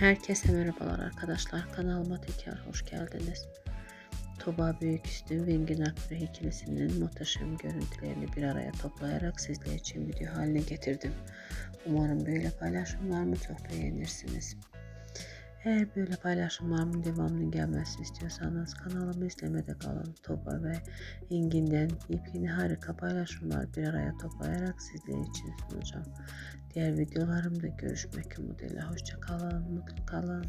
Herkese merhabalar arkadaşlar. Kanalıma tekrar hoş geldiniz. Tuba Büyüküstü ve Akbure ikilisinin muhteşem görüntülerini bir araya toplayarak sizler için video haline getirdim. Umarım böyle paylaşımlarımı çok beğenirsiniz. Eğer böyle paylaşımlarımın devamının gelmesini istiyorsanız kanalımı izlemede kalın. Tuba ve Engin'den yepyeni harika paylaşımlar bir araya toplayarak sizler için sunacağım. Diğer videolarımda görüşmek umuduyla. Hoşça kalın, mutlu kalın.